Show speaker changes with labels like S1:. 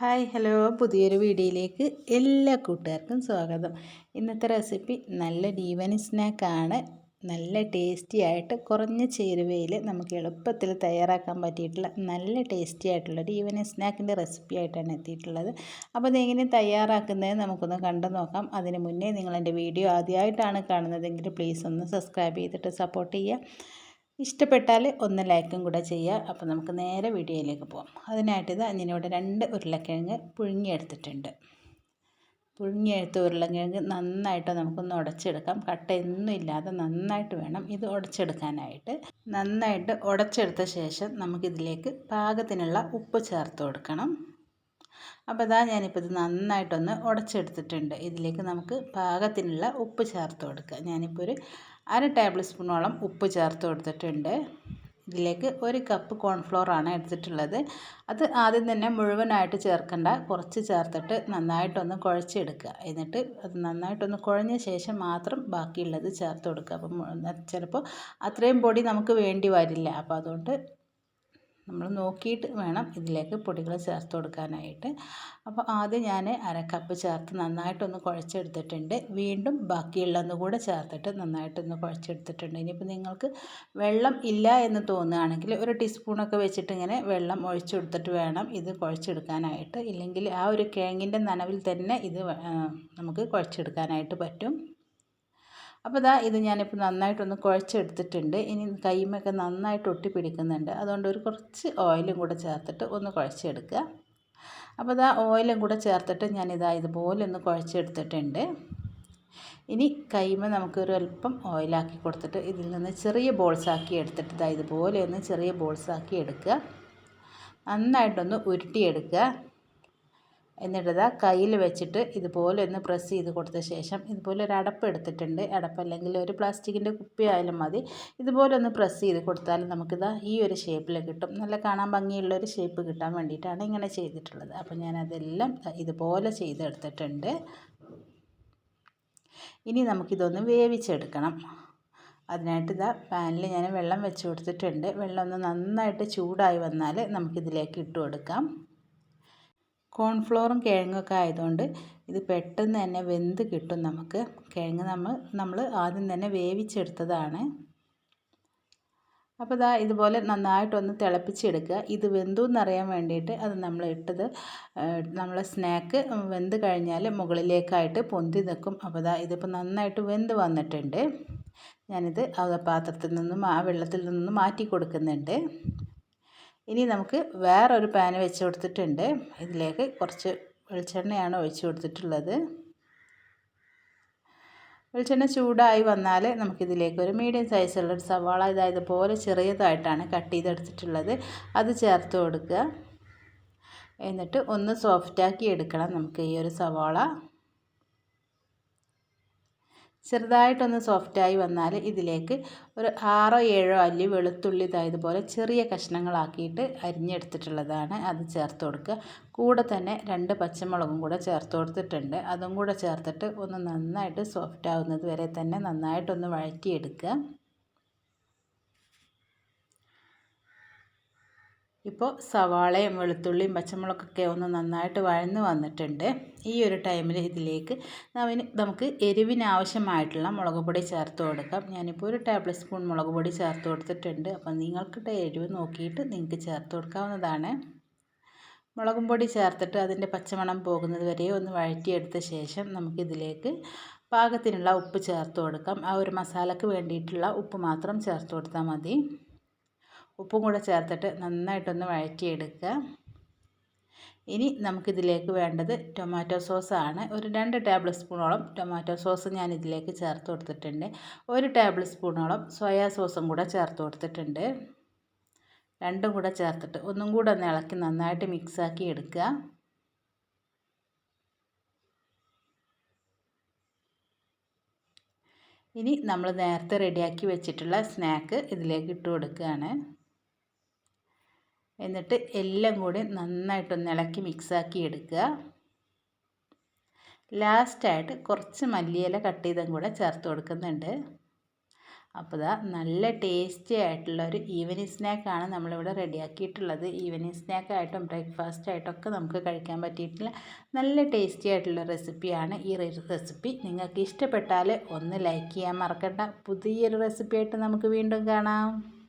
S1: Hi hello. പുതിയൊരു വീഡിയോയിലേക്ക് എല്ലാ കൂട്ടുകാർക്കും സ്വാഗതം. ഇന്നത്തെ റെസിപ്പി നല്ല ഡീവനി സ്നാക്കാണ്. നല്ല ടേസ്റ്റി ആയിട്ട് കുറഞ്ഞ ചേരുവയിൽ നമുക്ക് എളുപ്പത്തിൽ തയ്യാറാക്കാൻ പറ്റിയിട്ടുള്ള നല്ല ടേസ്റ്റി ആയിട്ടുള്ള ഡീവനി സ്നാക്കിന്റെ റെസിപ്പി ആയിട്ടാണ് എത്തിയിട്ടുള്ളത്. അപ്പോൾ അതെങ്ങനെ തയ്യാറാക്കുന്നത് നമുക്കൊന്ന് കണ്ടു നോക്കാം. അതിന് മുന്നേ നിങ്ങൾ എന്റെ വീഡിയോ ആദ്യമായിട്ടാണ് കാണുന്നതെങ്കിൽ പ്ലീസ് ഒന്ന് സബ്സ്ക്രൈബ് ചെയ്തിട്ട് സപ്പോർട്ട് ചെയ്യുക. ഇഷ്ടപ്പെട്ടാൽ ഒന്ന് ലൈക്കും കൂടെ ചെയ്യുക. അപ്പോൾ നമുക്ക് നേരെ വീഡിയോയിലേക്ക് പോകാം അതിനായിട്ട് ഇത് അഞ്ഞിനോട് രണ്ട് ഉരുളക്കിഴങ്ങ് പുഴുങ്ങിയെടുത്തിട്ടുണ്ട്. പുഴുങ്ങിയെടുത്ത ഉരുളക്കിഴങ്ങ് നന്നായിട്ട് നമുക്കൊന്ന് ഉടച്ചെടുക്കാം. കട്ടയൊന്നും ഇല്ലാതെ നന്നായിട്ട് വേണം ഇത് ഉടച്ചെടുക്കാനായിട്ട്. നന്നായിട്ട് ഉടച്ചെടുത്ത ശേഷം നമുക്കിതിലേക്ക് പാകത്തിനുള്ള ഉപ്പ് ചേർത്ത് കൊടുക്കണം. അപ്പോൾ ഇതാ ഞാനിപ്പോൾ ഇത് നന്നായിട്ടൊന്ന് ഉടച്ചെടുത്തിട്ടുണ്ട്. ഇതിലേക്ക് നമുക്ക് പാകത്തിനുള്ള ഉപ്പ് ചേർത്ത് കൊടുക്കുക. ഞാനിപ്പോൾ ഒരു അര ടേബിൾ സ്പൂണോളം ഉപ്പ് ചേർത്ത് കൊടുത്തിട്ടുണ്ട്. ഇതിലേക്ക് ഒരു കപ്പ് കോൺഫ്ലോർ ആണ് എടുത്തിട്ടുള്ളത്. അത് ആദ്യം തന്നെ മുഴുവനായിട്ട് ചേർക്കണ്ട. കുറച്ച് ചേർത്തിട്ട് നന്നായിട്ടൊന്ന് കുഴച്ചെടുക്കുക. എന്നിട്ട് അത് നന്നായിട്ടൊന്ന് കുഴഞ്ഞ ശേഷം മാത്രം ബാക്കിയുള്ളത് ചേർത്ത് കൊടുക്കുക. അപ്പം ചിലപ്പോൾ അത്രയും പൊടി നമുക്ക് വേണ്ടി വരില്ല. അപ്പോൾ അതുകൊണ്ട് നമ്മൾ നോക്കിയിട്ട് വേണം ഇതിലേക്ക് പൊടികൾ ചേർത്ത് കൊടുക്കാനായിട്ട്. അപ്പോൾ ആദ്യം ഞാൻ അര കപ്പ് ചേർത്ത് നന്നായിട്ടൊന്ന് കുഴച്ചെടുത്തിട്ടുണ്ട്. വീണ്ടും ബാക്കിയുള്ളതൊന്നും കൂടെ ചേർത്തിട്ട് നന്നായിട്ടൊന്ന് കുഴച്ചെടുത്തിട്ടുണ്ട്. ഇനിയിപ്പോൾ നിങ്ങൾക്ക് വെള്ളം ഇല്ല എന്ന് തോന്നുകയാണെങ്കിൽ ഒരു ടീസ്പൂണൊക്കെ വെച്ചിട്ട് ഇങ്ങനെ വെള്ളം ഒഴിച്ചെടുത്തിട്ട് വേണം ഇത് കുഴച്ചെടുക്കാനായിട്ട്. ഇല്ലെങ്കിൽ ആ ഒരു കിഴങ്ങിന്റെ നനവിൽ തന്നെ ഇത് നമുക്ക് കുഴച്ചെടുക്കാനായിട്ട് പറ്റും. അപ്പോൾ ഇതാ ഇത് ഞാനിപ്പോൾ നന്നായിട്ടൊന്ന് കുഴച്ചെടുത്തിട്ടുണ്ട്. ഇനി കൈമൊക്കെ നന്നായിട്ട് ഒട്ടി പിടിക്കുന്നുണ്ട് അതുകൊണ്ട് ഒരു കുറച്ച് ഓയിലും കൂടെ ചേർത്തിട്ട് ഒന്ന് കുഴച്ചെടുക്കുക. അപ്പോൾ ഇതാ ഓയിലും കൂടെ ചേർത്തിട്ട് ഞാനിതാ ഇതുപോലെ ഒന്ന് കുഴച്ചെടുത്തിട്ടുണ്ട്. ഇനി കൈമ നമുക്കൊരു അല്പം ഓയിലാക്കി കൊടുത്തിട്ട് ഇതിൽ നിന്ന് ചെറിയ ബോൾസാക്കി എടുത്തിട്ട് ഇതാ ഇതുപോലെ ഒന്ന് ചെറിയ ബോൾസാക്കി എടുക്കുക. നന്നായിട്ടൊന്ന് ഉരുട്ടിയെടുക്കുക. എന്നിട്ട് കയ്യിൽ വെച്ചിട്ട് ഇതുപോലെ ഒന്ന് പ്രസ് ചെയ്ത് കൊടുത്ത ശേഷം ഇതുപോലെ ഒരു അടപ്പ് എടുത്തിട്ടുണ്ട്. അടപ്പ് അല്ലെങ്കിൽ ഒരു പ്ലാസ്റ്റിക്കിന്റെ കുപ്പി ആയാലും മതി. ഇതുപോലെ ഒന്ന് പ്രസ് ചെയ്ത് കൊടുത്താൽ നമുക്കിത് ഈ ഒരു ഷേപ്പിൽ കിട്ടും. നല്ല കാണാൻ ഭംഗിയുള്ള ഒരു ഷേപ്പ് കിട്ടാൻ വേണ്ടിയിട്ടാണ് ഇങ്ങനെ ചെയ്തിട്ടുള്ളത്. അപ്പോൾ ഞാനതെല്ലാം ഇതുപോലെ ചെയ്തെടുത്തിട്ടുണ്ട്. ഇനി നമുക്കിതൊന്ന് വേവിച്ചെടുക്കണം. അതിനായിട്ട് ഇതാ പാനിൽ ഞാൻ വെള്ളം വെച്ച് കൊടുത്തിട്ടുണ്ട്. വെള്ളം ഒന്ന് നന്നായിട്ട് ചൂടായി വന്നാൽ നമുക്കിതിലേക്ക് ഇട്ട് കൊടുക്കാം. കോൺഫ്ലോറും കിഴങ്ങൊക്കെ ആയതുകൊണ്ട് ഇത് പെട്ടെന്ന് തന്നെ വെന്ത് കിട്ടും നമുക്ക്. കിഴങ്ങ് നമ്മൾ നമ്മൾ ആദ്യം തന്നെ വേവിച്ചെടുത്തതാണ്. അപ്പോൾ ഇതാ ഇതുപോലെ നന്നായിട്ടൊന്ന് തിളപ്പിച്ചെടുക്കുക. ഇത് വെന്തു എന്നറിയാൻ വേണ്ടിയിട്ട് അത് നമ്മൾ ഇട്ടത് നമ്മളെ സ്നാക്ക് വെന്ത് കഴിഞ്ഞാൽ മുകളിലേക്കായിട്ട് പൊന്തി നിൽക്കും. അപ്പോൾ ഇതാ ഇതിപ്പോൾ നന്നായിട്ട് വെന്ത് വന്നിട്ടുണ്ട്. ഞാനിത് ആ പാത്രത്തിൽ നിന്നും ആ വെള്ളത്തിൽ നിന്നും മാറ്റി കൊടുക്കുന്നുണ്ട്. ഇനി നമുക്ക് വേറൊരു പാൻ വെച്ച് കൊടുത്തിട്ടുണ്ട്. ഇതിലേക്ക് കുറച്ച് വെളിച്ചെണ്ണയാണ് ഒഴിച്ച് കൊടുത്തിട്ടുള്ളത്. വെളിച്ചെണ്ണ ചൂടായി വന്നാൽ നമുക്കിതിലേക്ക് ഒരു മീഡിയം സൈസുള്ളൊരു സവാള ഇതായത് പോലെ ചെറിയതായിട്ടാണ് കട്ട് ചെയ്തെടുത്തിട്ടുള്ളത്. അത് ചേർത്ത് കൊടുക്കുക. എന്നിട്ട് ഒന്ന് സോഫ്റ്റാക്കി എടുക്കണം നമുക്ക് ഈ ഒരു സവാള. ചെറുതായിട്ടൊന്ന് സോഫ്റ്റായി വന്നാൽ ഇതിലേക്ക് ഒരു ആറോ ഏഴോ അല്ലി വെളുത്തുള്ളി ഇതായതുപോലെ ചെറിയ കഷ്ണങ്ങളാക്കിയിട്ട് അരിഞ്ഞെടുത്തിട്ടുള്ളതാണ് അത് ചേർത്ത് കൊടുക്കുക. കൂടെ തന്നെ രണ്ട് പച്ചമുളകും കൂടെ ചേർത്ത് കൊടുത്തിട്ടുണ്ട്. അതും കൂടെ ചേർത്തിട്ട് ഒന്ന് നന്നായിട്ട് സോഫ്റ്റ് ആവുന്നത് വരെ തന്നെ നന്നായിട്ടൊന്ന് വഴറ്റിയെടുക്കുക. ഇപ്പോൾ സവാളയും വെളുത്തുള്ളിയും പച്ചമുളകൊക്കെ ഒന്ന് നന്നായിട്ട് വഴന്ന് വന്നിട്ടുണ്ട്. ഈ ഒരു ടൈമിൽ ഇതിലേക്ക് നമുക്ക് എരിവിന് ആവശ്യമായിട്ടുള്ള മുളക് പൊടി ചേർത്ത് കൊടുക്കാം. ഞാനിപ്പോൾ ഒരു ടേബിൾ സ്പൂൺ മുളക് പൊടി ചേർത്ത് കൊടുത്തിട്ടുണ്ട്. അപ്പം നിങ്ങൾക്കിട്ട് എരിവ് നോക്കിയിട്ട് നിങ്ങൾക്ക് ചേർത്ത് കൊടുക്കാവുന്നതാണ്. മുളകും പൊടി ചേർത്തിട്ട് അതിന്റെ പച്ചമണം പോകുന്നത് വരെ ഒന്ന് വഴറ്റിയെടുത്ത ശേഷം നമുക്കിതിലേക്ക് പാകത്തിനുള്ള ഉപ്പ് ചേർത്ത് കൊടുക്കാം. ആ ഒരു മസാലയ്ക്ക് വേണ്ടിയിട്ടുള്ള ഉപ്പ് മാത്രം ചേർത്ത് കൊടുത്താൽ മതി. ഉപ്പും കൂടെ ചേർത്തിട്ട് നന്നായിട്ടൊന്ന് വഴറ്റിയെടുക്കുക. ഇനി നമുക്കിതിലേക്ക് വേണ്ടത് ടൊമാറ്റോ സോസാണ്. ഒരു രണ്ട് ടേബിൾ സ്പൂണോളം ടൊമാറ്റോ സോസ് ഞാൻ ഇതിലേക്ക് ചേർത്ത് കൊടുത്തിട്ടുണ്ട്. ഒരു ടേബിൾ സ്പൂണോളം സോയാ സോസും കൂടെ ചേർത്ത് കൊടുത്തിട്ടുണ്ട്. രണ്ടും കൂടെ ചേർത്തിട്ട് ഒന്നും കൂടെ ഒന്ന് ഇളക്കി നന്നായിട്ട് മിക്സാക്കി എടുക്കുക. ഇനി നമ്മൾ നേരത്തെ റെഡിയാക്കി വെച്ചിട്ടുള്ള സ്നാക്ക് ഇതിലേക്ക് ഇട്ട് കൊടുക്കുകയാണ്. എന്നിട്ട് എല്ലാം കൂടി നന്നായിട്ടൊന്ന് ഇളക്കി മിക്സാക്കി എടുക്കുക. ലാസ്റ്റായിട്ട് കുറച്ച് മല്ലിയില കട്ട് ചെയ്തും കൂടെ ചേർത്ത് കൊടുക്കുന്നുണ്ട്. അപ്പോൾ ഇതാ നല്ല ടേസ്റ്റി ആയിട്ടുള്ള ഒരു ഈവനിങ് സ്നാക്കാണ് നമ്മളിവിടെ റെഡിയാക്കിയിട്ടുള്ളത്. ഈവനിങ് സ്നാക്കായിട്ടും ബ്രേക്ക്ഫാസ്റ്റ് ആയിട്ടൊക്കെ നമുക്ക് കഴിക്കാൻ പറ്റിയിട്ടുള്ള നല്ല ടേസ്റ്റി ആയിട്ടുള്ള റെസിപ്പിയാണ് ഈ റെസിപ്പി. നിങ്ങൾക്ക് ഇഷ്ടപ്പെട്ടാൽ ഒന്ന് ലൈക്ക് ചെയ്യാൻ മറക്കണ്ട. പുതിയൊരു റെസിപ്പി ആയിട്ട് നമുക്ക് വീണ്ടും കാണാം.